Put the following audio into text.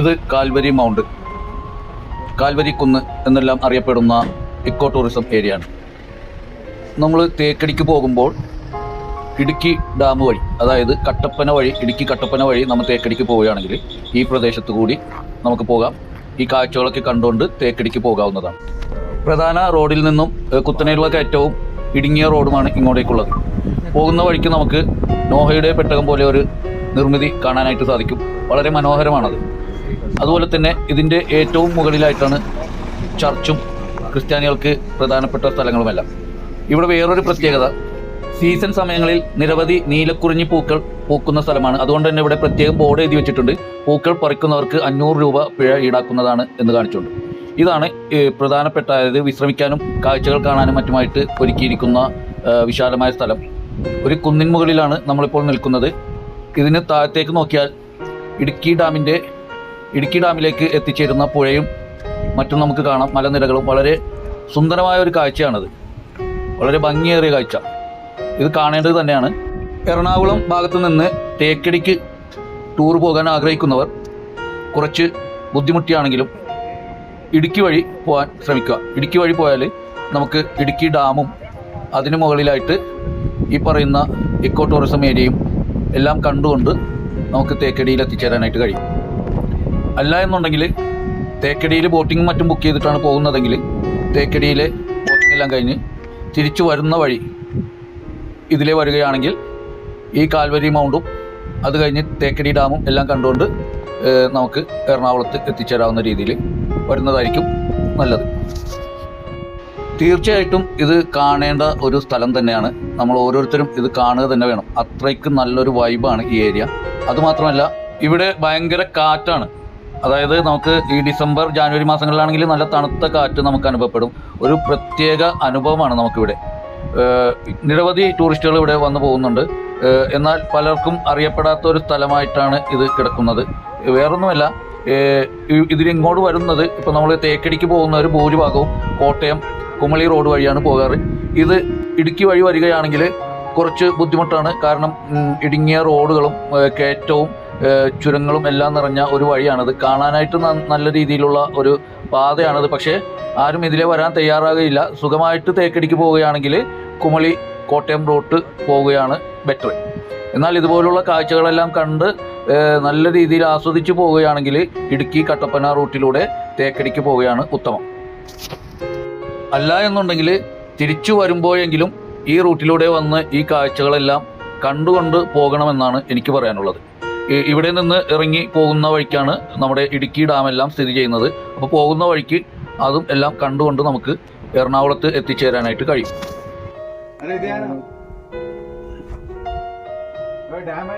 ഇത് Calvary mount. Calvary കുന്ന് എന്നെല്ലാം അറിയപ്പെടുന്ന ഇക്കോ ടൂറിസം ഏരിയ ആണ്. നമ്മൾ തേക്കടിക്ക് പോകുമ്പോൾ ഇടുക്കി ഡാം വഴി അതായത് കട്ടപ്പന വഴി ഇടുക്കി കട്ടപ്പന വഴി നമ്മൾ തേക്കടിക്ക് പോവുകയാണെങ്കിൽ ഈ പ്രദേശത്ത് കൂടി നമുക്ക് പോകാം. ഈ കാഴ്ചകളൊക്കെ കണ്ടുകൊണ്ട് തേക്കടിക്ക് പോകാവുന്നതാണ്. പ്രധാന റോഡിൽ നിന്നും കുത്തനെയുള്ള കയറ്റവും ഇടുങ്ങിയ റോഡുമാണ് ഇങ്ങോട്ടേക്കുള്ളത്. പോകുന്ന വഴിക്ക് നമുക്ക് നോഹയുടെ പെട്ടകം പോലെ ഒരു നിർമ്മിതി കാണാനായിട്ട് സാധിക്കും. വളരെ മനോഹരമാണത്. അതുപോലെ തന്നെ ഇതിന്റെ ഏറ്റവും മുകളിലായിട്ടാണ് ചർച്ചും ക്രിസ്ത്യാനികൾക്ക് പ്രധാനപ്പെട്ട സ്ഥലങ്ങളുമെല്ലാം. ഇവിടെ വേറൊരു പ്രത്യേകത സീസൺ സമയങ്ങളിൽ നിരവധി നീലക്കുറിഞ്ഞി പൂക്കൾ പൂക്കുന്ന സ്ഥലമാണ്. അതുകൊണ്ട് തന്നെ ഇവിടെ പ്രത്യേകം ബോർഡ് എഴുതി വെച്ചിട്ടുണ്ട്. പൂക്കൾ പറിക്കുന്നവർക്ക് അഞ്ഞൂറ് രൂപ പിഴ ഈടാക്കുന്നതാണ് എന്ന് കാണിച്ചുകൊണ്ട്. ഇതാണ് പ്രധാനപ്പെട്ട അതായത് വിശ്രമിക്കാനും കാഴ്ചകൾ കാണാനും മറ്റുമായിട്ട് ഒരുക്കിയിരിക്കുന്ന വിശാലമായ സ്ഥലം. ഒരു കുന്നിൻ മുകളിലാണ് നമ്മളിപ്പോൾ നിൽക്കുന്നത്. ഇതിന് താഴത്തേക്ക് നോക്കിയാൽ ഇടുക്കി ഡാമിന്റെ ഇടുക്കി ഡാമിലേക്ക് എത്തിച്ചേരുന്ന പുഴയും മറ്റും നമുക്ക് കാണാം. മലനിരകളും വളരെ സുന്ദരമായ ഒരു കാഴ്ചയാണത്. വളരെ ഭംഗിയേറിയ കാഴ്ച. ഇത് കാണേണ്ടത് തന്നെയാണ്. എറണാകുളം ഭാഗത്ത് നിന്ന് തേക്കടിക്ക് ടൂർ പോകാൻ ആഗ്രഹിക്കുന്നവർ കുറച്ച് ബുദ്ധിമുട്ടിയാണെങ്കിലും ഇടുക്കി വഴി പോകാൻ ശ്രമിക്കുക. ഇടുക്കി വഴി പോയാൽ നമുക്ക് ഇടുക്കി ഡാമും അതിന് മുകളിലായിട്ട് ഈ പറയുന്ന ഇക്കോ ടൂറിസം ഏരിയയും എല്ലാം കണ്ടുകൊണ്ട് നമുക്ക് തേക്കടിയിൽ എത്തിച്ചേരാനായിട്ട് കഴിയും. അല്ല എന്നുണ്ടെങ്കിൽ തേക്കടിയിൽ ബോട്ടിംഗ് മറ്റും ബുക്ക് ചെയ്തിട്ടാണ് പോകുന്നതെങ്കിൽ തേക്കടിയിലെ ബോട്ടിംഗ് എല്ലാം കഴിഞ്ഞ് തിരിച്ചു വരുന്ന വഴി ഇതിലെ വരികയാണെങ്കിൽ ഈ കാൽവരി മൗണ്ടും അത് കഴിഞ്ഞ് തേക്കടി ഡാമും എല്ലാം കണ്ടുകൊണ്ട് നമുക്ക് എറണാകുളത്ത് എത്തിച്ചേരാവുന്ന രീതിയിൽ വരുന്നതായിരിക്കും നല്ലത്. തീർച്ചയായിട്ടും ഇത് കാണേണ്ട ഒരു സ്ഥലം തന്നെയാണ്. നമ്മൾ ഓരോരുത്തരും ഇത് കാണുക തന്നെ വേണം. അത്രയ്ക്ക് നല്ലൊരു വൈബാണ് ഈ ഏരിയ അതുമാത്രമല്ല ഇവിടെ ഭയങ്കര കാറ്റാണ്. അതായത് നമുക്ക് ഈ ഡിസംബർ ജാനുവരി മാസങ്ങളിലാണെങ്കിൽ നല്ല തണുത്ത കാറ്റ് നമുക്ക് അനുഭവപ്പെടും. ഒരു പ്രത്യേക അനുഭവമാണ് നമുക്കിവിടെ. നിരവധി ടൂറിസ്റ്റുകൾ ഇവിടെ വന്നു പോകുന്നുണ്ട്. എന്നാൽ പലർക്കും അറിയപ്പെടാത്ത ഒരു സ്ഥലമായിട്ടാണ് ഇത് കിടക്കുന്നത്. വേറൊന്നുമല്ല ഇതിലിങ്ങോട്ട് വരുന്നത് ഇപ്പോൾ നമ്മൾ തേക്കടിക്ക് പോകുന്ന ഒരു ഭൂരിഭാഗവും കോട്ടയം കുമളി റോഡ് വഴിയാണ് പോകാറ്. ഇത് ഇടുക്കി വഴി വരികയാണെങ്കിൽ കുറച്ച് ബുദ്ധിമുട്ടാണ്. കാരണം ഇടുങ്ങിയ റോഡുകളും കയറ്റവും ചുരങ്ങളും എല്ലാം നിറഞ്ഞ ഒരു വഴിയാണത്. കാണാനായിട്ട് നല്ല രീതിയിലുള്ള ഒരു പാതയാണത്. പക്ഷേ ആരും ഇതിലെ വരാൻ തയ്യാറാകുകയില്ല. സുഖമായിട്ട് തേക്കടിക്ക് പോവുകയാണെങ്കിൽ കുമളി കോട്ടയം റോട്ട് പോവുകയാണ് ബെറ്റർ എന്നാൽ ഇതുപോലുള്ള കാഴ്ചകളെല്ലാം കണ്ട് നല്ല രീതിയിൽ ആസ്വദിച്ച് പോവുകയാണെങ്കിൽ ഇടുക്കി കട്ടപ്പന റൂട്ടിലൂടെ തേക്കടിക്ക് പോവുകയാണ് ഉത്തമം. അല്ല എന്നുണ്ടെങ്കിൽ തിരിച്ചു വരുമ്പോഴെങ്കിലും ഈ റൂട്ടിലൂടെ വന്ന് ഈ കാഴ്ചകളെല്ലാം കണ്ടുകൊണ്ട് പോകണമെന്നാണ് എനിക്ക് പറയാനുള്ളത്. ഇവിടെ നിന്ന് ഇറങ്ങി പോകുന്ന വഴിക്കാണ് നമ്മുടെ ഇടുക്കി ഡാമെല്ലാം സ്ഥിതി ചെയ്യുന്നത്. അപ്പോൾ പോകുന്ന വഴിക്ക് അതും എല്ലാം കണ്ടുകൊണ്ട് നമുക്ക് എറണാകുളത്ത് എത്തിച്ചേരാനായിട്ട് കഴിയും. ഡാം